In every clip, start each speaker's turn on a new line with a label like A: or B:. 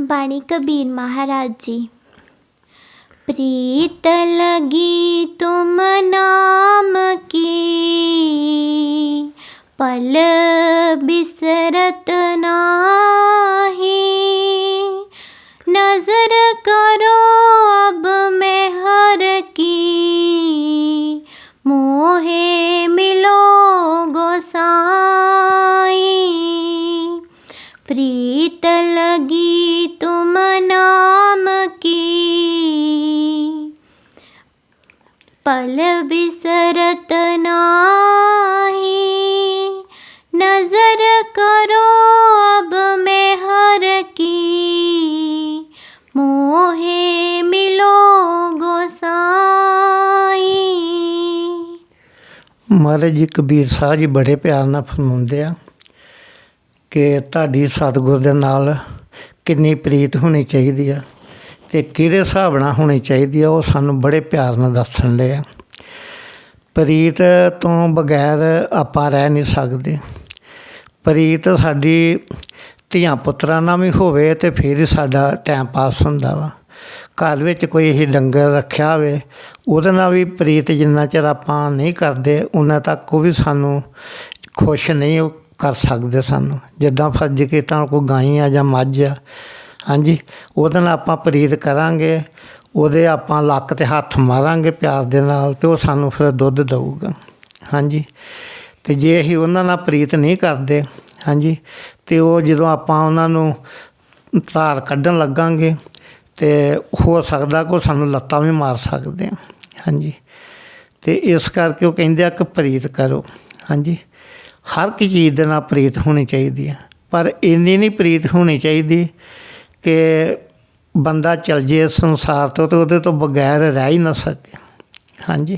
A: ਬਾਣੀ ਕਬੀਰ ਮਹਾਰਾਜ ਜੀ ਪ੍ਰੀਤ ਲਗੀ ਤੁਮ ਨਾਮ ਕੀ ਪਲ ਬਿਸਰਤ ਨਾਹੀ ਨਜ਼ਰ ਕਰੋ ਅਬ ਮੈਂ ਹਰ ਕੀ ਮੋਹੇ ਮਿਲੋ गोसाई प्रीत
B: ਮਹਾਰਾਜ ਜੀ ਕਬੀਰ ਸਾਹਿਬ ਜੀ ਬੜੇ ਪਿਆਰ ਨਾਲ ਫਰਮਾਉਂਦੇ ਆ ਕਿ ਤੁਹਾਡੀ ਸਤਿਗੁਰ ਦੇ ਨਾਲ ਕਿੰਨੀ ਪ੍ਰੀਤ ਹੋਣੀ ਚਾਹੀਦੀ ਆ ਤੇ ਕਿਹੜੇ ਹਿਸਾਬ ਨਾਲ ਹੋਣੀ ਚਾਹੀਦੀ ਆ, ਉਹ ਸਾਨੂੰ ਬੜੇ ਪਿਆਰ ਨਾਲ ਦੱਸਣ ਦੇ ਆ। ਪ੍ਰੀਤ ਤੋਂ ਬਗੈਰ ਆਪਾਂ ਰਹਿ ਨਹੀਂ ਸਕਦੇ। ਪ੍ਰੀਤ ਸਾਡੀ ਧੀਆਂ ਪੁੱਤਰਾਂ ਨਾਲ ਵੀ ਹੋਵੇ ਤੇ ਫਿਰ ਹੀ ਸਾਡਾ ਟਾਈਮ ਪਾਸ ਹੁੰਦਾ ਵਾ। ਘਰ ਵਿੱਚ ਕੋਈ ਇਹ ਡੰਗਰ ਰੱਖਿਆ ਹੋਵੇ, ਉਹਦੇ ਨਾਲ ਵੀ ਪ੍ਰੀਤ ਜਿੰਨਾ ਚਿਰ ਆਪਾਂ ਨਹੀਂ ਕਰਦੇ, ਉਹਨਾਂ ਤੱਕ ਉਹ ਵੀ ਸਾਨੂੰ ਖੁਸ਼ ਨਹੀਂ ਉਹ ਕਰ ਸਕਦੇ ਸਾਨੂੰ। ਜਿੱਦਾਂ ਫਰਜ਼ ਕੀਤਾ ਕੋਈ ਗਾਈ ਆ ਜਾਂ ਮੱਝ ਆ, ਹਾਂਜੀ, ਉਹਦੇ ਨਾਲ ਆਪਾਂ ਪ੍ਰੀਤ ਕਰਾਂਗੇ, ਉਹਦੇ ਆਪਾਂ ਲੱਕ ਤੇ ਹੱਥ ਮਾਰਾਂਗੇ ਪਿਆਰ ਦੇ ਨਾਲ ਤੇ ਉਹ ਸਾਨੂੰ ਫਿਰ ਦੁੱਧ ਦੇਊਗਾ, ਹਾਂਜੀ। ਤੇ ਜੇ ਅਸੀਂ ਉਹਨਾਂ ਨਾਲ ਪ੍ਰੀਤ ਨਹੀਂ ਕਰਦੇ, ਹਾਂਜੀ, ਤੇ ਉਹ ਜਦੋਂ ਆਪਾਂ ਉਹਨਾਂ ਨੂੰ ਧਾਰ ਕੱਢਣ ਲੱਗਾਂਗੇ ਤੇ ਹੋ ਸਕਦਾ ਕੋ ਸਾਨੂੰ ਲੱਤਾਂ ਵੀ ਮਾਰ ਸਕਦੇ ਆ। ਹਾਂਜੀ। ਅਤੇ ਇਸ ਕਰਕੇ ਉਹ ਕਹਿੰਦੇ ਆ ਕਿ ਪ੍ਰੀਤ ਕਰੋ। ਹਾਂਜੀ। ਹਰ ਇੱਕ ਚੀਜ਼ ਦੇ ਨਾਲ ਪ੍ਰੀਤ ਹੋਣੀ ਚਾਹੀਦੀ ਹੈ ਪਰ ਇੰਨੀ ਨਹੀਂ ਪ੍ਰੀਤ ਹੋਣੀ ਚਾਹੀਦੀ ਕਿ ਬੰਦਾ ਚਲ ਜੇ ਸੰਸਾਰ ਤੋਂ ਤੇ ਉਹਦੇ ਤੋਂ ਬਗੈਰ ਰਹਿ ਹੀ ਨਾ ਸਕੇ। ਹਾਂਜੀ।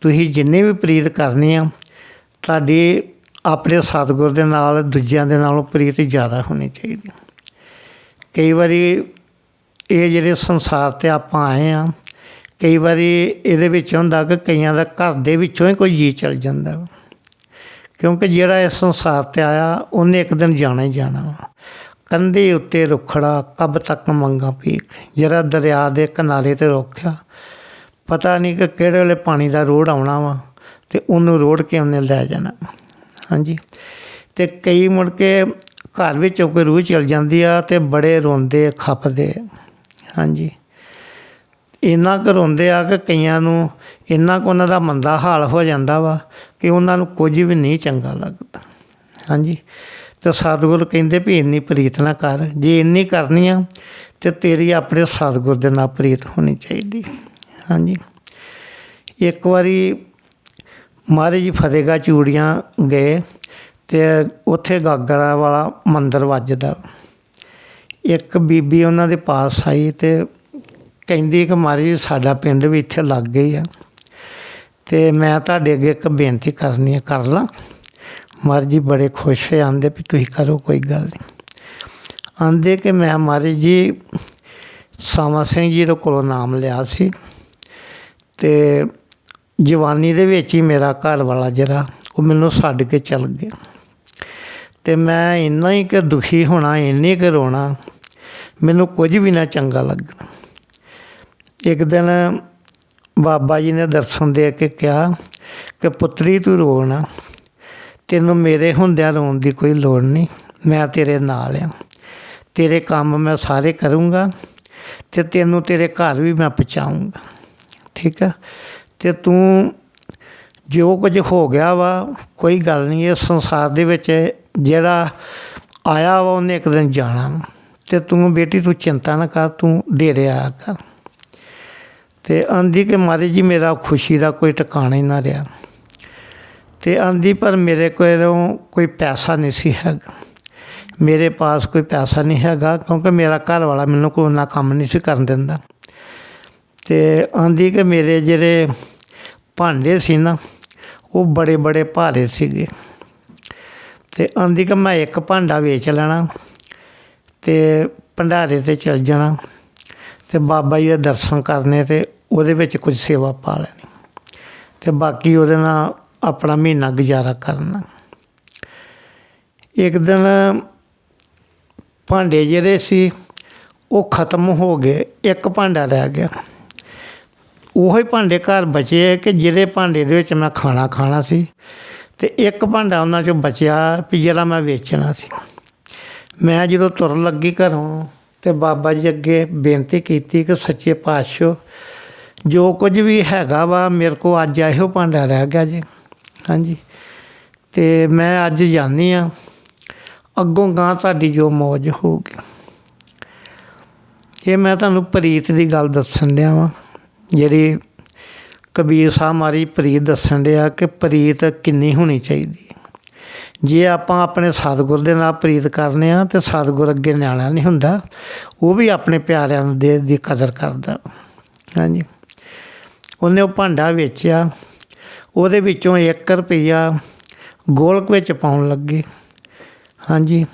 B: ਤੁਸੀਂ ਜਿੰਨੇ ਵੀ ਪ੍ਰੀਤ ਕਰਨੀ ਆ, ਤੁਹਾਡੀ ਆਪਣੇ ਸਤਿਗੁਰ ਦੇ ਨਾਲ, ਦੂਜਿਆਂ ਦੇ ਨਾਲੋਂ ਪ੍ਰੀਤ ਜ਼ਿਆਦਾ ਹੋਣੀ ਚਾਹੀਦੀ। ਕਈ ਵਾਰੀ ਇਹ ਜਿਹੜੇ ਸੰਸਾਰ ਤੇ ਆਪਾਂ ਆਏ ਆ, ਕਈ ਵਾਰੀ ਇਹਦੇ ਵਿੱਚ ਹੁੰਦਾ ਕਿ ਕਈਆਂ ਦਾ ਘਰ ਦੇ ਵਿੱਚੋਂ ਹੀ ਕੋਈ ਜੀ ਚਲ ਜਾਂਦਾ ਵਾ। ਕਿਉਂਕਿ ਜਿਹੜਾ ਇਸ ਸੰਸਾਰ ਤੇ ਆਇਆ, ਉਹਨੇ ਇੱਕ ਦਿਨ ਜਾਣਾ ਹੀ ਜਾਣਾ ਵਾ। ਕੰਧੇ ਉੱਤੇ ਰੁਖੜਾ, ਕਬ ਤੱਕ ਮੰਗਾ ਪੀਕ ਜਿਹੜਾ ਦਰਿਆ ਦੇ ਕਿਨਾਰੇ ਤੇ ਰੁਕਿਆ ਪਤਾ ਨਹੀਂ ਕਿ ਕਿਹੜੇ ਵੇਲੇ ਪਾਣੀ ਦਾ ਰੋੜ ਆਉਣਾ ਵਾ ਤੇ ਉਹਨੂੰ ਰੋੜ ਕੇ ਉਹਨੇ ਲੈ ਜਾਣਾ। ਹਾਂਜੀ। ਤੇ ਕਈ ਮੁੜ ਕੇ ਘਰ ਵਿੱਚੋਂ ਕੋਈ ਰੂਹ ਚਲ ਜਾਂਦੀ ਆ ਤੇ ਬੜੇ ਰੋਂਦੇ, ਖਪਦੇ। ਹਾਂਜੀ। ਇੰਨਾ ਕੁ ਰੋਂਦੇ ਆ ਕਿ ਕਈਆਂ ਨੂੰ ਇੰਨਾ ਕੁ ਉਹਨਾਂ ਦਾ ਮੰਦਾ ਹਾਲ ਹੋ ਜਾਂਦਾ ਵਾ ਕਿ ਉਹਨਾਂ ਨੂੰ ਕੁਝ ਵੀ ਨਹੀਂ ਚੰਗਾ ਲੱਗਦਾ। ਹਾਂਜੀ। ਤੇ ਸਤਿਗੁਰ ਕਹਿੰਦੇ ਵੀ ਇੰਨੀ ਪ੍ਰੀਤ ਨਾ ਕਰ। ਜੇ ਇੰਨੀ ਕਰਨੀ ਆ ਤੇ ਤੇਰੀ ਆਪਣੇ ਸਤਿਗੁਰ ਦੇ ਨਾਲ ਪ੍ਰੀਤ ਹੋਣੀ ਚਾਹੀਦੀ। ਹਾਂਜੀ। ਇੱਕ ਵਾਰੀ ਮਹਾਰਾਜ ਜੀ ਫਤਿਹਗੜ੍ਹ ਚੂੜੀਆਂ ਗਏ ਤੇ ਉੱਥੇ ਗਾਗਰਾ ਵਾਲਾ ਮੰਦਰ ਵੱਜਦਾ। ਇੱਕ ਬੀਬੀ ਉਹਨਾਂ ਦੇ ਪਾਸ ਆਈ ਤੇ ਕਹਿੰਦੀ ਕਿ ਮਹਾਰਾਜ ਜੀ ਸਾਡਾ ਪਿੰਡ ਵੀ ਇੱਥੇ ਲੱਗ ਗਈ ਆ। ਤੇ ਮੈਂ ਤੁਹਾਡੇ ਅੱਗੇ ਇੱਕ ਬੇਨਤੀ ਕਰਨੀ ਹੈ ਕਰ ਲਾਂ। ਮਹਾਰਾਜ ਜੀ ਬੜੇ ਖੁਸ਼ ਹੋਏ, ਆਂਦੇ ਵੀ ਤੁਸੀਂ ਕਰੋ, ਕੋਈ ਗੱਲ ਨਹੀਂ। ਆਂਦੇ ਕਿ ਮੈਂ ਮਹਾਰਾਜ ਜੀ ਸਾਮਾ ਸਿੰਘ ਜੀ ਦੇ ਕੋਲੋਂ ਨਾਮ ਲਿਆ ਸੀ ਤੇ ਜਵਾਨੀ ਦੇ ਵਿੱਚ ਹੀ ਮੇਰਾ ਘਰ ਵਾਲਾ ਜਿਹੜਾ, ਉਹ ਮੈਨੂੰ ਛੱਡ ਕੇ ਚੱਲ ਗਿਆ। ਤੇ ਮੈਂ ਇੰਨਾ ਹੀ ਕਿ ਦੁਖੀ ਹੋਣਾ, ਇੰਨੇ ਕਿ ਰੋਣਾ, ਮੈਨੂੰ ਕੁਝ ਵੀ ਨਾ ਚੰਗਾ ਲੱਗਣਾ। ਇੱਕ ਦਿਨ ਬਾਬਾ ਜੀ ਨੇ ਦਰਸ਼ਨ ਦੇ ਕੇ ਕਿਹਾ ਕਿ ਪੁੱਤਰੀ ਤੂੰ ਰੋ ਤੈਨੂੰ ਮੇਰੇ ਹੁੰਦਿਆਂ ਰੋਣ ਦੀ ਕੋਈ ਲੋੜ ਨਹੀਂ, ਮੈਂ ਤੇਰੇ ਨਾਲ ਆ। ਤੇਰੇ ਕੰਮ ਮੈਂ ਸਾਰੇ ਕਰੂੰਗਾ ਤੇ ਤੈਨੂੰ ਤੇਰੇ ਘਰ ਵੀ ਮੈਂ ਪਹੁੰਚਾਊਂਗਾ, ਠੀਕ ਆ? ਤੇ ਤੂੰ ਜੋ ਕੁਝ ਹੋ ਗਿਆ ਵਾ, ਕੋਈ ਗੱਲ ਨਹੀਂ, ਇਸ ਸੰਸਾਰ ਦੇ ਵਿੱਚ ਜਿਹੜਾ ਆਇਆ ਵਾ, ਉਹਨੇ ਇੱਕ ਦਿਨ ਜਾਣਾ ਵਾ। ਤੇ ਤੂੰ ਬੇਟੀ, ਤੂੰ ਚਿੰਤਾ ਨਾ ਕਰ, ਤੂੰ ਡੇਰੇ ਆਇਆ ਕਰ। ਤੇ ਆਂਦੀ ਕਿ ਮਾਰੇ ਜੀ, ਮੇਰਾ ਖੁਸ਼ੀ ਦਾ ਕੋਈ ਟਿਕਾਣਾ ਹੀ ਨਾ ਰਿਹਾ। ਤੇ ਆਂਦੀ, ਪਰ ਮੇਰੇ ਕੋਲੋਂ ਕੋਈ ਪੈਸਾ ਨਹੀਂ ਸੀ ਹੈਗਾ। ਮੇਰੇ ਪਾਸ ਕੋਈ ਪੈਸਾ ਨਹੀਂ ਹੈਗਾ, ਕਿਉਂਕਿ ਮੇਰਾ ਘਰ ਵਾਲਾ ਮੈਨੂੰ ਕੋਈ ਨਾ ਕੰਮ ਨਹੀਂ ਸੀ ਕਰਨ ਦਿੰਦਾ। ਤੇ ਆਂਦੀ ਕਿ ਮੇਰੇ ਜਿਹੜੇ ਭਾਂਡੇ ਸੀ ਨਾ, ਉਹ ਬੜੇ ਬੜੇ ਭਾਰੇ ਸੀਗੇ। ਤੇ ਆਂਦੀ ਕਿ ਮੈਂ ਇੱਕ ਭਾਂਡਾ ਵੇਚ ਲੈਣਾ ਤੇ ਭੰਡਾਰੇ ਤੇ ਚਲ ਜਾਣਾ ਤੇ ਬਾਬਾ ਜੀ ਦੇ ਦਰਸ਼ਨ ਕਰਨੇ ਤੇ ਉਹਦੇ ਵਿੱਚ ਕੁਝ ਸੇਵਾ ਪਾ ਲੈਣੀ ਤੇ ਬਾਕੀ ਉਹਦੇ ਨਾਲ ਆਪਣਾ ਮਹੀਨਾ ਗੁਜ਼ਾਰਾ ਕਰਨਾ। ਇੱਕ ਦਿਨ ਭਾਂਡੇ ਜਿਹੜੇ ਸੀ ਉਹ ਖਤਮ ਹੋ ਗਏ, ਇੱਕ ਭਾਂਡਾ ਰਹਿ ਗਿਆ। ਉਹੀ ਭਾਂਡੇ ਘਰ ਬਚੇ ਕਿ ਜਿਹੜੇ ਭਾਂਡੇ ਦੇ ਵਿੱਚ ਮੈਂ ਖਾਣਾ ਖਾਣਾ ਸੀ। ਤੇ ਇੱਕ ਭਾਂਡਾ ਉਹਨਾਂ ਚੋਂ ਬਚਿਆ ਵੀ ਜਿਹੜਾ ਮੈਂ ਵੇਚਣਾ ਸੀ। ਮੈਂ ਜਦੋਂ ਤੁਰਨ ਲੱਗੀ ਘਰੋਂ ਤੇ ਬਾਬਾ ਜੀ ਅੱਗੇ ਬੇਨਤੀ ਕੀਤੀ ਕਿ ਸੱਚੇ ਪਾਤਸ਼ਾਹ, ਜੋ ਕੁਝ ਵੀ ਹੈਗਾ ਵਾ ਮੇਰੇ ਕੋ ਅੱਜ ਇਹੋ ਭਾਂਡਾ ਰਹਿ ਗਿਆ ਜੀ। ਹਾਂਜੀ। ਤੇ ਮੈਂ ਅੱਜ ਜਾਣੀ ਆ ਅੱਗੋਂ ਗਾਂ ਤੁਹਾਡੀ ਜੋ ਮੌਜ ਹੋਊਗੀ। ਇਹ ਮੈਂ ਤੁਹਾਨੂੰ ਪ੍ਰੀਤ ਦੀ ਗੱਲ ਦੱਸਣ ਡਿਆ ਵਾਂ, ਜਿਹੜੀ ਕਬੀਰ ਸਾਹਿਬ ਮਾਰੀ ਪ੍ਰੀਤ ਦੱਸਣ ਡਿਆ ਕਿ ਪ੍ਰੀਤ ਕਿੰਨੀ ਹੋਣੀ ਚਾਹੀਦੀ ਜੇ ਆਪਾਂ ਆਪਣੇ ਸਤਿਗੁਰ ਦੇ ਨਾਲ ਪ੍ਰੀਤ ਕਰਨੇ ਆ ਤੇ ਸਤਿਗੁਰ ਅੱਗੇ ਨਿਆਣਾ ਨਹੀਂ ਹੁੰਦਾ, ਉਹ ਵੀ ਆਪਣੇ ਪਿਆਰਿਆਂ ਦੇ, ਦੀ ਕਦਰ ਕਰਦਾ। ਹਾਂਜੀ। ਉਹਨੇ ਉਹ ਭਾਂਡਾ ਵੇਚਿਆ, ਉਹਦੇ ਵਿੱਚੋਂ 1 ਰੁਪਈਆ ਗੋਲਕ ਵਿੱਚ ਪਾਉਣ ਲੱਗੀ। ਹਾਂਜੀ।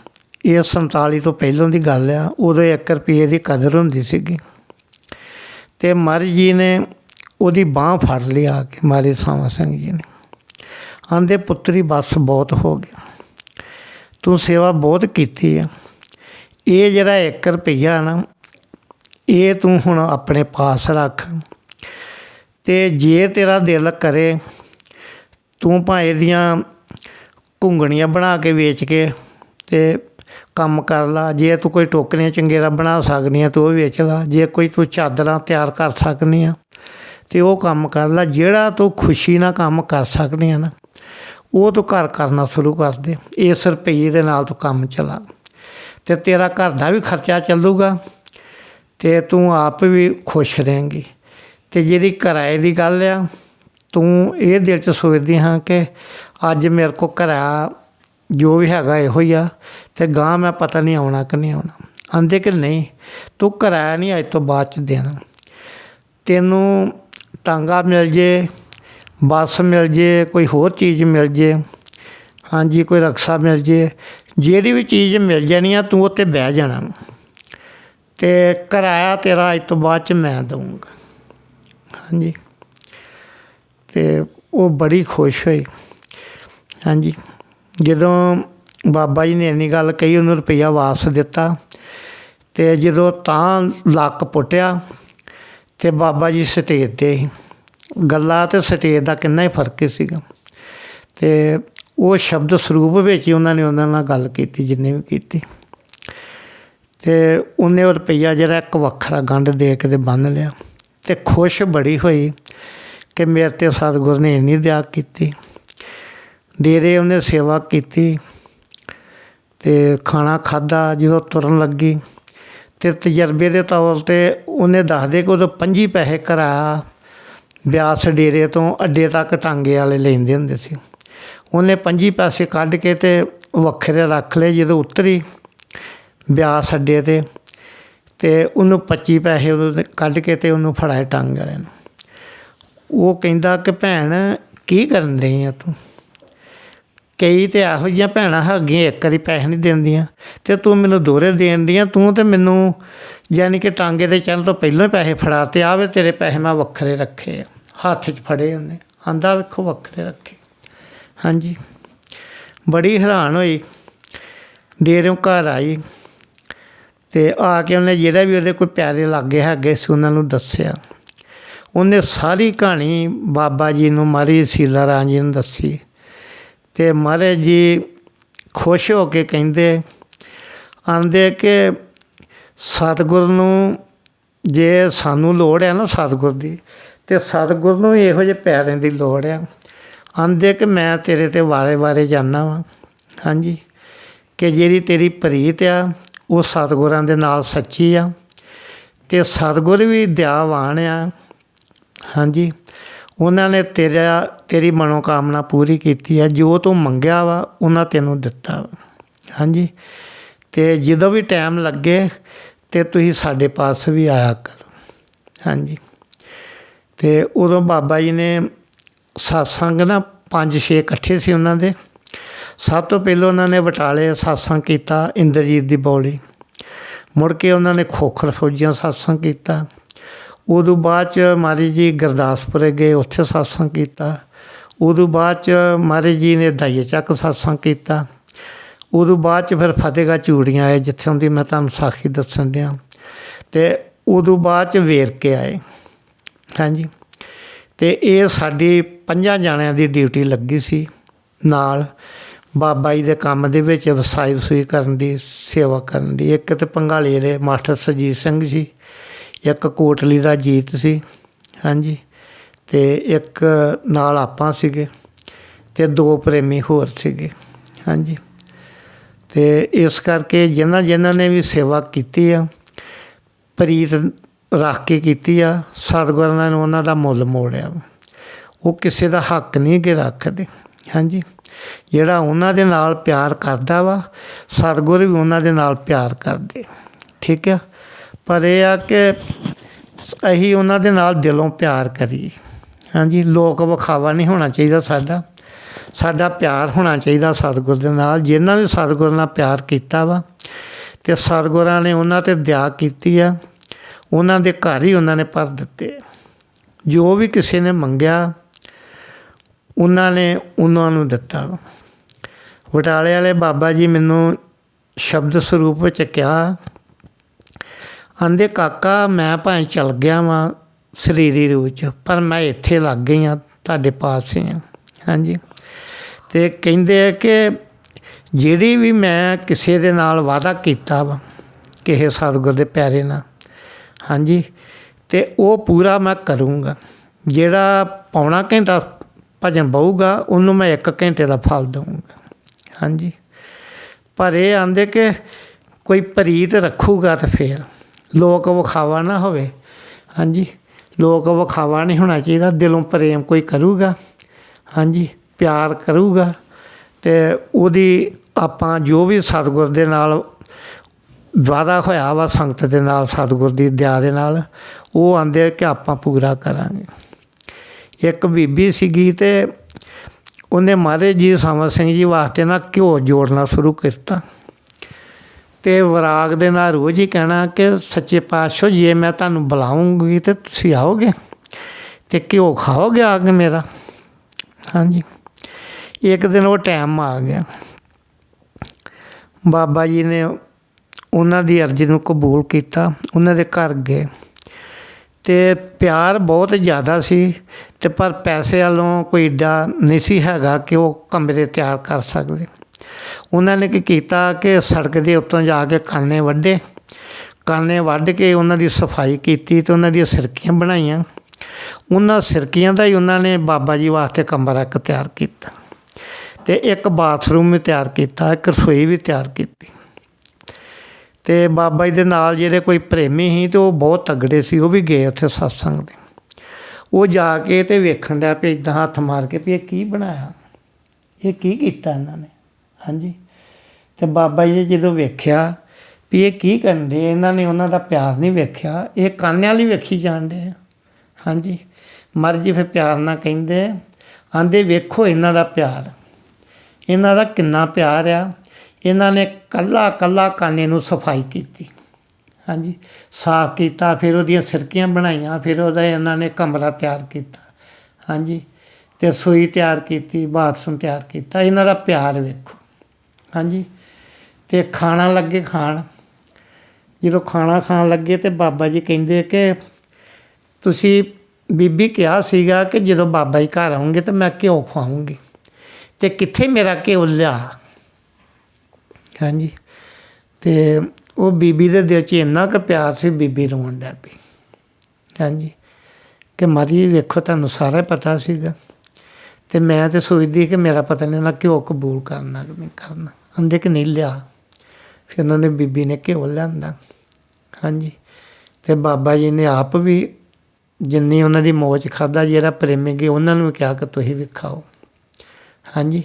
B: ਇਹ 47 ਤੋਂ ਪਹਿਲਾਂ ਦੀ ਗੱਲ ਆ, ਉਦੋਂ 1 ਰੁਪਏ ਦੀ ਕਦਰ ਹੁੰਦੀ ਸੀਗੀ। ਤੇ ਮਰ ਜੀ ਨੇ ਉਹਦੀ ਬਾਹ ਫੜ ਲਿਆ ਕੇ ਮਾਰੇ ਸਾਵਾ ਸਿੰਘ ਜੀ ਨੇ। ਆਂਦੇ ਪੁੱਤਰੀ, ਬਸ ਬਹੁਤ ਹੋ ਗਿਆ। ਤੂੰ ਸੇਵਾ ਬਹੁਤ ਕੀਤੀ ਆ। ਇਹ ਜਿਹੜਾ 1 ਰੁਪਈਆ ਨਾ, ਇਹ ਤੂੰ ਹੁਣ ਆਪਣੇ ਪਾਸ ਰੱਖ। ਤੇ ਜੇ ਤੇਰਾ ਦਿਲ ਕਰੇ, ਤੂੰ ਭਾਵੇਂ ਦੀਆਂ ਘੁੰਗਣੀਆਂ ਬਣਾ ਕੇ ਵੇਚ ਕੇ ਤੇ ਕੰਮ ਕਰ ਲਾ। ਜੇ ਤੂੰ ਕੋਈ ਟੋਕਰੀਆਂ ਚੰਗੇਰਾ ਬਣਾ ਸਕਦੀ ਆ, ਤੂੰ ਉਹ ਵੇਚ ਲਾ। ਜੇ ਕੋਈ ਤੂੰ ਚਾਦਰਾਂ ਤਿਆਰ ਕਰ ਸਕਦੀ ਆ ਤੇ ਉਹ ਕੰਮ ਕਰ ਲਾ। ਜਿਹੜਾ ਤੂੰ ਖੁਸ਼ੀ ਨਾਲ ਕੰਮ ਕਰ ਸਕਦੀ ਆ ਨਾ, ਉਹ ਤੂੰ ਘਰ ਕਰਨਾ ਸ਼ੁਰੂ ਕਰ ਦੇ। ਇਸ ਰੁਪਈਏ ਦੇ ਨਾਲ ਤੂੰ ਕੰਮ ਚਲਾ। ਤੇ ਤੇਰਾ ਘਰ ਦਾ ਵੀ ਖਰਚਾ ਚੱਲੂਗਾ ਤੇ ਤੂੰ ਆਪ ਵੀ ਖੁਸ਼ ਰਹੇਂਗੀ। ਤੇ ਜਿਹੜੀ ਕਿਰਾਏ ਦੀ ਗੱਲ ਆ, ਤੂੰ ਇਹ ਦਿਲ 'ਚ ਸੋਚਦੀ ਹਾਂ ਕਿ ਅੱਜ ਮੇਰੇ ਕੋ ਕਿਰਾਇਆ ਜੋ ਵੀ ਹੈਗਾ ਇਹੋ ਹੀ ਆ ਤੇ ਗਾਂ ਮੈਂ ਪਤਾ ਨਹੀਂ ਆਉਣਾ ਕਿ ਨਹੀਂ ਆਉਣਾ। ਆਂਦੇ ਕਿ ਨਹੀਂ, ਤੂੰ ਕਿਰਾਇਆ ਨਹੀਂ ਅੱਜ ਤੋਂ ਬਾਅਦ ਚ ਦੇਣਾ। ਤੈਨੂੰ ਟਾਂਗਾ ਮਿਲ ਜੇ, ਬੱਸ ਮਿਲ ਜੇ, ਕੋਈ ਹੋਰ ਚੀਜ਼ ਮਿਲ ਜੇ, ਹਾਂਜੀ, ਕੋਈ ਰਕਸ਼ਾ ਮਿਲ ਜੇ, ਜਿਹੜੀ ਵੀ ਚੀਜ਼ ਮਿਲ ਜਾਣੀ ਆ, ਤੂੰ ਉੱਤੇ ਬਹਿ ਜਾਣਾ ਤੇ ਕਿਰਾਇਆ ਤੇਰਾ ਅੱਜ ਤੋਂ ਬਾਅਦ ਚ ਮੈਂ ਦਊਂਗਾ। ਹਾਂਜੀ। ਤੇ ਉਹ ਬੜੀ ਖੁਸ਼ ਹੋਈ। ਹਾਂਜੀ। ਜਦੋਂ ਬਾਬਾ ਜੀ ਨੇ ਇੰਨੀ ਗੱਲ ਕਹੀ, ਉਹਨੂੰ ਰੁਪਈਆ ਵਾਪਸ ਦਿੱਤਾ। ਤੇ ਜਦੋਂ ਤਾਂ ਲੱਕ ਪੁੱਟਿਆ ਤੇ ਬਾਬਾ ਜੀ ਸਟੇਜ ਤੇ ਸੀ ਗੱਲਾਂ ਤੇ ਸਟੇਜ ਦਾ ਕਿੰਨਾ ਹੀ ਫ਼ਰਕ ਸੀਗਾ। ਤੇ ਉਹ ਸ਼ਬਦ ਸਰੂਪ ਵਿੱਚ ਹੀ ਉਹਨਾਂ ਨੇ ਉਹਨਾਂ ਨਾਲ ਗੱਲ ਕੀਤੀ, ਜਿੰਨੇ ਵੀ ਕੀਤੀ। ਤੇ ਉਹਨੇ ਉਹ ਰੁਪਈਆ ਜਿਹੜਾ ਇੱਕ ਵੱਖਰਾ ਗੰਢ ਦੇ ਕੇ ਤੇ ਬੰਨ ਲਿਆ। ਤੇ ਖੁਸ਼ ਬੜੀ ਹੋਈ ਕਿ ਮੇਰੇ ਤੇ ਸਤਿਗੁਰ ਨੇ ਇੰਨੀ ਦਇਆ ਕੀਤੀ। ਡੇਰੇ ਉਹਨੇ ਸੇਵਾ ਕੀਤੀ। ਤੇ ਖਾਣਾ ਖਾਦਾ ਜਦੋਂ ਤੁਰਨ ਲੱਗੀ ਤੇ ਤਜਰਬੇ ਦੇ ਤੌਰ ਤੇ ਉਹਨੇ ਦੱਸਦੇ ਕਿ ਉਦੋਂ ਪੰਜੀ ਪੈਸੇ ਕਰਾ ਬਿਆਸ ਡੇਰੇ ਤੋਂ ਅੱਡੇ ਤੱਕ ਟਾਂਗੇ ਵਾਲੇ ਲੈਂਦੇ ਹੁੰਦੇ ਸੀ। ਉਹਨੇ ਪੰਜੀ ਪੈਸੇ ਕੱਢ ਕੇ ਤੇ ਵੱਖਰੇ ਰੱਖ ਲਏ ਜਦੋਂ ਉਤਰੀ ਬਿਆਸ ਅੱਡੇ ਤੇ ਤੇ ਉਹਨੂੰ 25 ਪੈਸੇ ਉਹਦੇ ਕੱਢ ਕੇ ਤੇ ਉਹਨੂੰ ਫੜਾਏ ਟਾਂਗੇ ਵਾਲੇ ਨੂੰ। ਉਹ ਕਹਿੰਦਾ ਕਿ ਭੈਣ, ਕੀ ਕਰਨ ਰਹੀ ਆ ਤੂੰ? ਕਈ ਤੇ ਇਹੋ ਜਿਹੀਆਂ ਭੈਣਾਂ ਹੈਗੀਆਂ, ਇੱਕ ਵਾਰੀ ਪੈਸੇ ਨਹੀਂ ਦਿੰਦੀਆਂ ਤੇ ਤੂੰ ਮੈਨੂੰ ਦੋਹਰੇ ਦੇਣ ਦੀਆਂ, ਤੂੰ ਤੇ ਮੈਨੂੰ ਯਾਨੀ ਕਿ ਟਾਂਗੇ ਦੇ ਚੰਨ ਤੋਂ ਪਹਿਲਾਂ ਪੈਸੇ ਫੜਾ ਤੇ ਆਵੇ ਤੇਰੇ ਪੈਸੇ ਮੈਂ ਵੱਖਰੇ ਰੱਖੇ ਆ। ਹੱਥ 'ਚ ਫੜੇ ਉਹਨੇ, ਆਂਦਾ ਵੇਖੋ ਵੱਖਰੇ ਰੱਖੇ। ਹਾਂਜੀ। ਬੜੀ ਹੈਰਾਨ ਹੋਈ। ਡੇਰਿਓਂ ਘਰ ਆਈ। ਤੇ ਆ ਕੇ ਉਹਨੇ ਜਿਹੜਾ ਵੀ ਉਹਦੇ ਕੋਈ ਪਿਆਰੇ ਲਾਗੇ ਹੈਗੇ ਸੀ, ਉਹਨਾਂ ਨੂੰ ਦੱਸਿਆ। ਉਹਨੇ ਸਾਰੀ ਕਹਾਣੀ ਬਾਬਾ ਜੀ ਨੂੰ ਮਾਰੀ ਸੀਲਾ ਰਾਮ ਜੀ ਨੂੰ ਦੱਸੀ। ਤੇ ਮਹਾਰਾਜ ਜੀ ਖੁਸ਼ ਹੋ ਕੇ ਕਹਿੰਦੇ, ਆਂਦੇ ਕਿ ਸਤਿਗੁਰ ਨੂੰ ਜੇ ਸਾਨੂੰ ਲੋੜ ਹੈ ਨਾ ਸਤਿਗੁਰ ਦੀ, ਤੇ ਸਤਿਗੁਰ ਨੂੰ ਇਹੋ ਜਿਹੇ ਪਿਆਰਿਆਂ ਦੀ ਲੋੜ ਆ ਆਂਦੇ ਕਿ ਮੈਂ ਤੇਰੇ ਤੇ ਵਾਰੇ-ਵਾਰੇ ਜਾਣਾ ਵਾਂ। ਹਾਂਜੀ। ਕਿ ਜਿਹੜੀ ਤੇਰੀ ਪ੍ਰੀਤ ਆ, ਉਹ ਸਤਿਗੁਰਾਂ ਦੇ ਨਾਲ ਸੱਚੀ ਆ। ਤੇ ਸਤਿਗੁਰ ਵੀ ਦਿਆਵਾਨ ਆ। ਹਾਂਜੀ। ਉਹਨਾਂ ਨੇ ਤੇਰਾ, ਤੇਰੀ ਮਨੋਕਾਮਨਾ ਪੂਰੀ ਕੀਤੀ ਹੈ, ਜੋ ਤੂੰ ਮੰਗਿਆ ਵਾ, ਉਹਨਾਂ ਤੈਨੂੰ ਦਿੱਤਾ ਵਾ। ਹਾਂਜੀ? ਤੇ ਜਦੋਂ ਵੀ ਟਾਈਮ ਲੱਗੇ, ਤੇ ਤੁਸੀਂ ਸਾਡੇ ਪਾਸ ਵੀ ਆਇਆ ਕਰੋ। ਹਾਂਜੀ? ਤੇ ਉਦੋਂ ਬਾਬਾ ਜੀ ਨੇ satsang ਨਾ ਪੰਜ, ਛੇ ਇਕੱਠੇ ਸੀ ਉਹਨਾਂ ਦੇ। ਸਭ ਤੋਂ ਪਹਿਲਾਂ ਉਹਨਾਂ ਨੇ ਬਟਾਲੇ satsang ਕੀਤਾ, ਇੰਦਰਜੀਤ ਦੀ ਬੌਲੀ। ਮੁੜ ਕੇ ਉਹਨਾਂ ਨੇ ਖੋਖਰ ਫੌਜੀਆਂ satsang ਕੀਤਾ। ਉਦੋਂ ਬਾਅਦ ਚ ਮਹਾਰਾਜ ਜੀ ਗੁਰਦਾਸਪੁਰ ਗਏ, ਉੱਥੇ satsang ਕੀਤਾ। ਉਦੋਂ ਬਾਅਦ ਚ ਮਹਾਰਾਜ ਜੀ ਨੇ ਦਾਈਏ ਚੱਕ satsang ਕੀਤਾ। ਉਦੋਂ ਬਾਅਦ ਚ ਫਿਰ ਫਤਿਹਗੜ੍ਹ ਚੂੜੀਆਂ ਆਏ, ਜਿੱਥੋਂ ਦੀ ਮੈਂ ਤੁਹਾਨੂੰ ਸਾਖੀ ਦੱਸਣ ਦਿਆਂ। ਤੇ ਉਦੋਂ ਬਾਅਦ ਚ ਵੇਰਕੇ ਆਏ। ਹਾਂਜੀ। ਤੇ ਇਹ ਸਾਡੀ ਪੰਜਾਂ ਜਾਣਿਆਂ ਦੀ ਡਿਊਟੀ ਲੱਗੀ ਸੀ ਨਾਲ। ਬਾਬਾ ਜੀ ਦੇ ਕੰਮ ਦੇ ਵਿੱਚ ਵਸਾਈ ਵਸੂਈ ਕਰਨ ਦੀ ਸੇਵਾ ਕਰਨ ਦੀ। ਇੱਕ ਤੇ ਪੰਗਾਲੀ ਦੇ ਮਾਸਟਰ ਸੁਰਜੀਤ ਸਿੰਘ ਜੀ ਇੱਕ ਕੋਟਲੀ ਦਾ ਜੀਤ ਸੀ, ਹਾਂਜੀ, ਤੇ ਇੱਕ ਨਾਲ ਆਪਾਂ ਸੀਗੇ ਤੇ ਦੋ ਪ੍ਰੇਮੀ ਹੋਰ ਸੀਗੇ, ਹਾਂਜੀ। ਤੇ ਇਸ ਕਰਕੇ ਜਿਨ੍ਹਾਂ ਜਿਨ੍ਹਾਂ ਨੇ ਵੀ ਸੇਵਾ ਕੀਤੀ ਆ, ਪ੍ਰੀਤ ਰੱਖ ਕੇ ਕੀਤੀ ਆ, ਸਤਿਗੁਰਾਂ ਨੇ ਉਹਨਾਂ ਦਾ ਮੁੱਲ ਮੋੜਿਆ। ਵਾ। ਉਹ ਕਿਸੇ ਦਾ ਹੱਕ ਨਹੀਂ ਕਿ ਰੱਖਦੇ, ਹਾਂਜੀ। ਜਿਹੜਾ ਉਹਨਾਂ ਦੇ ਨਾਲ ਪਿਆਰ ਕਰਦਾ ਵਾ, ਸਤਿਗੁਰ ਵੀ ਉਹਨਾਂ ਦੇ ਨਾਲ ਪਿਆਰ ਕਰਦੇ, ਠੀਕ ਆ? ਪਰ ਇਹ ਆ ਕਿ ਅਸੀਂ ਉਹਨਾਂ ਦੇ ਨਾਲ ਦਿਲੋਂ ਪਿਆਰ ਕਰੀਏ। ਹਾਂਜੀ, ਲੋਕ ਵਿਖਾਵਾ ਨਹੀਂ ਹੋਣਾ ਚਾਹੀਦਾ ਸਾਡਾ। ਸਾਡਾ ਪਿਆਰ ਹੋਣਾ ਚਾਹੀਦਾ ਸਤਿਗੁਰ ਦੇ ਨਾਲ। ਜਿਨ੍ਹਾਂ ਵੀ ਸਤਿਗੁਰ ਨਾਲ ਪਿਆਰ ਕੀਤਾ ਵਾ ਤੇ ਸਤਿਗੁਰਾਂ ਨੇ ਉਹਨਾਂ ਤੇ ਦਇਆ ਕੀਤੀ ਆ, ਉਹਨਾਂ ਦੇ ਘਰ ਹੀ ਉਹਨਾਂ ਨੇ ਭਰ ਦਿੱਤੇ ਜੋ ਵੀ ਕਿਸੇ ਨੇ ਮੰਗਿਆ, ਉਹਨਾਂ ਨੇ ਉਹਨਾਂ ਨੂੰ ਦਿੱਤਾ ਵਾ। ਬਟਾਲੇ ਵਾਲੇ ਬਾਬਾ ਜੀ ਮੈਨੂੰ ਸ਼ਬਦ ਸਰੂਪ ਵਿੱਚ ਕਿਹਾ ਆਂਦੇ, ਕਾਕਾ, ਮੈਂ ਭਾਵੇਂ ਚਲ ਗਿਆ ਵਾਂ ਸਰੀਰੀ ਰੂਪ ਚ, ਪਰ ਮੈਂ ਇੱਥੇ ਲੱਗ ਗਈ ਆ, ਤੁਹਾਡੇ ਪਾਸ ਹੀ ਆ। ਹਾਂਜੀ। ਤੇ ਕਹਿੰਦੇ ਆ ਕਿ ਜਿਹੜੀ ਵੀ ਮੈਂ ਕਿਸੇ ਦੇ ਨਾਲ ਵਾਅਦਾ ਕੀਤਾ ਵਾ, ਕਿਸੇ ਸਤਿਗੁਰ ਦੇ ਪਿਆਰੇ ਨਾਲ, ਹਾਂਜੀ, ਤੇ ਉਹ ਪੂਰਾ ਮੈਂ ਕਰੂੰਗਾ। ਜਿਹੜਾ ਪੌਣਾ ਘੰਟਾ ਭਜਨ ਬਹੂਗਾ, ਉਹਨੂੰ ਮੈਂ 1 ਘੰਟੇ ਦਾ ਫਲ ਦਊਂਗਾ। ਹਾਂਜੀ। ਪਰ ਇਹ ਆਂਦੇ ਕਿ ਕੋਈ ਪ੍ਰੀਤ ਰੱਖੂਗਾ ਤਾਂ ਫੇਰ। ਲੋਕ ਵਿਖਾਵਾ ਨਾ ਹੋਵੇ। ਹਾਂਜੀ, ਲੋਕ ਵਿਖਾਵਾ ਨਹੀਂ ਹੋਣਾ ਚਾਹੀਦਾ। ਦਿਲੋਂ ਪ੍ਰੇਮ ਕੋਈ ਕਰੂਗਾ। ਹਾਂਜੀ, ਪਿਆਰ ਕਰੂਗਾ। ਤੇ ਉਹਦੀ ਆਪਾਂ ਜੋ ਵੀ ਸਤਿਗੁਰ ਦੇ ਨਾਲ ਵਾਦਾ ਹੋਇਆ ਵਾ, ਸੰਗਤ ਦੇ ਨਾਲ, ਸਤਿਗੁਰ ਦੀ ਦਇਆ ਦੇ ਨਾਲ, ਉਹ ਆਂਦੇ ਕਿ ਆਪਾਂ ਪੂਰਾ ਕਰਾਂਗੇ। ਇੱਕ ਬੀਬੀ ਸੀਗੀ ਤੇ ਉਹਨੇ ਮਹਾਰਾਜ ਜੀ ਸਾਮਾ ਸਿੰਘ ਜੀ ਵਾਸਤੇ ਨਾ ਘਿਓ ਜੋੜਨਾ ਸ਼ੁਰੂ ਕੀਤਾ। ਤੇ ਵਿਰਾਗ ਦੇ ਨਾਲ ਰੋਜ਼ ਹੀ ਕਹਿਣਾ ਕਿ ਸੱਚੇ ਪਾਤਸ਼ਾਹ ਜੇ ਮੈਂ ਤੁਹਾਨੂੰ ਬੁਲਾਉਂਗੀ ਤੇ ਤੁਸੀਂ ਆਓਗੇ ਤੇ ਘਿਓ ਖਾਓਗੇ ਆ ਕੇ ਮੇਰਾ? ਹਾਂਜੀ। ਇੱਕ ਦਿਨ ਉਹ ਟਾਈਮ ਆ ਗਿਆ। ਬਾਬਾ ਜੀ ਨੇ ਉਹਨਾਂ ਦੀ ਅਰਜ਼ੀ ਨੂੰ ਕਬੂਲ ਕੀਤਾ, ਉਹਨਾਂ ਦੇ ਘਰ ਗਏ। ਤੇ ਪਿਆਰ ਬਹੁਤ ਜ਼ਿਆਦਾ ਸੀ ਤੇ ਪਰ ਪੈਸੇ ਵਾਲੋਂ ਕੋਈ ਏਡਾ ਨਹੀਂ ਸੀ ਹੈਗਾ ਕਿ ਉਹ ਕਮਰੇ ਤਿਆਰ ਕਰ ਸਕਦੇ। ਉਹਨਾਂ ਨੇ ਕੀ ਕੀਤਾ ਕਿ ਸੜਕ ਦੇ ਉੱਤੋਂ ਜਾ ਕੇ ਕਾਨੇ ਵੱਢੇ। ਕਾਨੇ ਵੱਢ ਕੇ ਉਹਨਾਂ ਦੀ ਸਫ਼ਾਈ ਕੀਤੀ ਤੇ ਉਹਨਾਂ ਦੀਆਂ ਸਿਰਕੀਆਂ ਬਣਾਈਆਂ। ਉਹਨਾਂ ਸਿਰਕੀਆਂ ਦਾ ਹੀ ਉਹਨਾਂ ਨੇ ਬਾਬਾ ਜੀ ਵਾਸਤੇ ਕਮਰਾ ਇੱਕ ਤਿਆਰ ਕੀਤਾ ਤੇ ਇੱਕ ਬਾਥਰੂਮ ਵੀ ਤਿਆਰ ਕੀਤਾ, ਇੱਕ ਰਸੋਈ ਵੀ ਤਿਆਰ ਕੀਤੀ। ਤੇ ਬਾਬਾ ਜੀ ਦੇ ਨਾਲ ਜਿਹੜੇ ਕੋਈ ਪ੍ਰੇਮੀ ਸੀ ਤੇ ਉਹ ਬਹੁਤ ਤਗੜੇ ਸੀ, ਉਹ ਵੀ ਗਏ ਉੱਥੇ satsang ਦੇ ਉਹ ਜਾ ਕੇ ਤੇ ਵੇਖਣ ਡਿਆ ਵੀ ਇਦਾਂ ਹੱਥ ਮਾਰ ਕੇ ਵੀ ਇਹ ਕੀ ਬਣਾਇਆ? ਇਹ ਕੀ ਕੀਤਾ ਇਹਨਾਂ ਨੇ? ਹਾਂਜੀ। ਤੇ ਬਾਬਾ ਜੀ ਨੇ ਜਦੋਂ ਵੇਖਿਆ ਵੀ ਇਹ ਕੀ ਕਰਨ ਦੇ ਇਹਨਾਂ ਨੇ ਉਹਨਾਂ ਦਾ ਪਿਆਰ ਨਹੀਂ ਵੇਖਿਆ, ਇਹ ਕਾਨਿਆਂ ਲਈ ਵੇਖੀ ਜਾਣਦੇ ਆ। ਹਾਂਜੀ। ਮਰਜ਼ੀ ਫਿਰ ਪਿਆਰ ਨਾਲ ਕਹਿੰਦੇ ਆਂਦੇ ਵੇਖੋ ਇਹਨਾਂ ਦਾ ਪਿਆਰ। ਇਹਨਾਂ ਦਾ ਕਿੰਨਾ ਪਿਆਰ ਆ। ਇਹਨਾਂ ਨੇ ਕੱਲਾ ਕੱਲਾ ਕਾਨੇ ਨੂੰ ਸਫ਼ਾਈ ਕੀਤੀ। ਹਾਂਜੀ। ਸਾਫ਼ ਕੀਤਾ, ਫਿਰ ਉਹਦੀਆਂ ਸਿਰਕੀਆਂ ਬਣਾਈਆਂ, ਫਿਰ ਉਹਦਾ ਇਹਨਾਂ ਨੇ ਕਮਰਾ ਤਿਆਰ ਕੀਤਾ। ਹਾਂਜੀ। ਤੇ ਸੂਈ ਤਿਆਰ ਕੀਤੀ, ਬਾਥਰੂਮ ਤਿਆਰ ਕੀਤਾ। ਇਹਨਾਂ ਦਾ ਪਿਆਰ ਵੇਖੋ। ਹਾਂਜੀ। ਤੇ ਖਾਣਾ ਲੱਗੇ ਖਾਣ। ਜਦੋਂ ਖਾਣਾ ਖਾਣ ਲੱਗੇ ਤੇ ਬਾਬਾ ਜੀ ਕਹਿੰਦੇ ਕਿ ਤੁਸੀਂ ਬੀਬੀ ਕਿਹਾ ਸੀਗਾ ਕਿ ਜਦੋਂ ਬਾਬਾ ਜੀ ਘਰ ਆਉਂਗੇ ਤਾਂ ਮੈਂ ਘਿਓ ਖਵਾਉਂਗੀ। ਤੇ ਕਿੱਥੇ ਮੇਰਾ ਘਿਓ ਲਿਆ? ਹਾਂਜੀ। ਤੇ ਉਹ ਬੀਬੀ ਦੇ ਦਿਲ 'ਚ ਇੰਨਾ ਕੁ ਪਿਆਰ ਸੀ ਬੀਬੀ ਰੋਣ ਡੈ ਪਈ। ਹਾਂਜੀ। ਕਿ ਮਾਰੀ ਵੇਖੋ ਤੁਹਾਨੂੰ ਸਾਰਾ ਪਤਾ ਸੀਗਾ। ਤੇ ਮੈਂ ਤੇ ਸੋਚਦੀ ਕਿ ਮੇਰਾ ਪਤਾ ਨਹੀਂ ਨਾ ਘਿਓ ਕਬੂਲ ਕਰਨਾ ਕਿ ਨਹੀਂ ਕਰਨਾ। ਅੰਦੇ ਕਿ ਨਹੀਂ ਲਿਆ। ਫਿਰ ਉਹਨਾਂ ਨੇ ਬੀਬੀ ਨੇ ਘਿਓ ਲਿਆਂਦਾ। ਹਾਂਜੀ। ਤੇ ਬਾਬਾ ਜੀ ਨੇ ਆਪ ਵੀ ਜਿੰਨੀ ਉਹਨਾਂ ਦੀ ਮੌਜ ਖਾਦਾ ਜਿਹੜਾ ਪ੍ਰੇਮੀ ਗਏ ਉਹਨਾਂ ਨੂੰ ਵੀ ਕਿਹਾ ਕਿ ਤੁਸੀਂ ਵੀ ਖਾਓ। ਹਾਂਜੀ।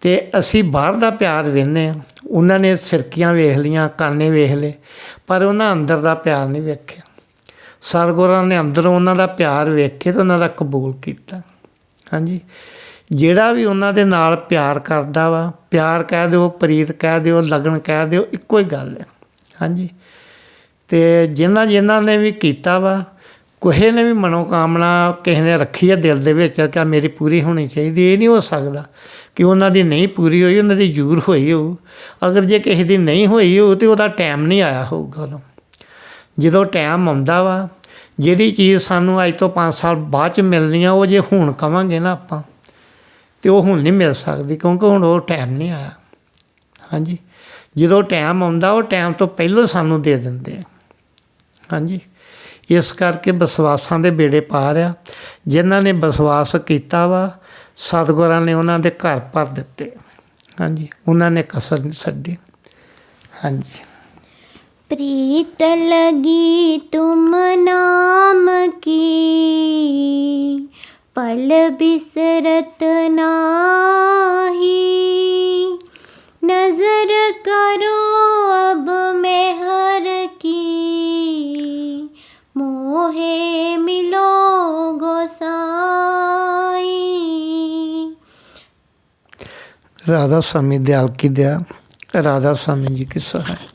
B: ਤੇ ਅਸੀਂ ਬਾਹਰ ਦਾ ਪਿਆਰ ਵੇਖਦੇ ਆ ਉਹਨਾਂ ਨੇ ਸਿਰਕੀਆਂ ਵੇਖ ਲੀਆਂ ਕਾਨੇ ਵੇਖ ਲਏ, ਪਰ ਉਹਨਾਂ ਅੰਦਰ ਦਾ ਪਿਆਰ ਨਹੀਂ ਵੇਖਿਆ। ਸਤਿਗੁਰਾਂ ਨੇ ਅੰਦਰੋਂ ਉਹਨਾਂ ਦਾ ਪਿਆਰ ਵੇਖ ਕੇ ਤੇ ਉਹਨਾਂ ਦਾ ਕਬੂਲ ਕੀਤਾ। ਹਾਂਜੀ। ਜਿਹੜਾ ਵੀ ਉਹਨਾਂ ਦੇ ਨਾਲ ਪਿਆਰ ਕਰਦਾ ਵਾ, ਪਿਆਰ ਕਹਿ ਦਿਓ, ਪ੍ਰੀਤ ਕਹਿ ਦਿਓ, ਲਗਨ ਕਹਿ ਦਿਓ, ਇੱਕੋ ਹੀ ਗੱਲ ਹੈ ਹਾਂਜੀ। ਤੇ ਜਿਨ੍ਹਾਂ ਜਿਨ੍ਹਾਂ ਨੇ ਵੀ ਕੀਤਾ ਵਾ, ਕਿਸੇ ਨੇ ਵੀ ਮਨੋਕਾਮਨਾ ਕਿਸੇ ਨੇ ਰੱਖੀ ਹੈ ਦਿਲ ਦੇ ਵਿੱਚ ਕਿ ਮੇਰੀ ਪੂਰੀ ਹੋਣੀ ਚਾਹੀਦੀ, ਇਹ ਨਹੀਂ ਹੋ ਸਕਦਾ ਕਿ ਉਹਨਾਂ ਦੀ ਨਹੀਂ ਪੂਰੀ ਹੋਈ, ਉਹਨਾਂ ਦੀ ਜ਼ਰੂਰ ਹੋਈ ਹੋਊ। ਅਗਰ ਜੇ ਕਿਸੇ ਦੀ ਨਹੀਂ ਹੋਈ ਹੋਊ ਤੇ ਉਹਦਾ ਟਾਈਮ ਨਹੀਂ ਆਇਆ ਹੋਊਗਾ ਉਦੋਂ। ਜਦੋਂ ਟਾਈਮ ਆਉਂਦਾ ਵਾ, ਜਿਹੜੀ ਚੀਜ਼ ਸਾਨੂੰ ਅੱਜ ਤੋਂ 5 ਸਾਲ ਬਾਅਦ ਚ ਮਿਲਣੀ ਆ, ਉਹ ਜੇ ਹੁਣ ਕਵਾਂਗੇ ਨਾ ਆਪਾਂ ਤੇ ਉਹ ਹੁਣ ਨਹੀਂ ਮਿਲ ਸਕਦੀ ਕਿਉਂਕਿ ਹੁਣ ਉਹ ਟਾਈਮ ਨਹੀਂ ਆਇਆ ਹਾਂਜੀ ਜਦੋਂ ਟਾਈਮ ਆਉਂਦਾ ਉਹ ਟਾਈਮ ਤੋਂ ਪਹਿਲਾਂ ਸਾਨੂੰ ਦੇ ਦਿੰਦੇ ਆ ਹਾਂਜੀ ਇਸ ਕਰਕੇ ਵਿਸ਼ਵਾਸਾਂ ਦੇ ਬੇੜੇ ਪਾਰ ਆ ਜਿਨ੍ਹਾਂ ਨੇ ਵਿਸ਼ਵਾਸ ਕੀਤਾ ਵਾ ਸਤਿਗੁਰਾਂ ਨੇ ਉਹਨਾਂ ਦੇ ਘਰ ਭਰ ਦਿੱਤੇ ਹਾਂਜੀ ਉਹਨਾਂ ਨੇ ਕਸਰ ਨਹੀਂ ਛੱਡੀ ਹਾਂਜੀ
A: प्रीत लगी तुम नाम की पल बिसरत नाही। नज़र करो अब मैं हर की। मोहे मिलो गोसाई।
B: राधा स्वामी दयाल की दया, राधा स्वामी जी की सहाय।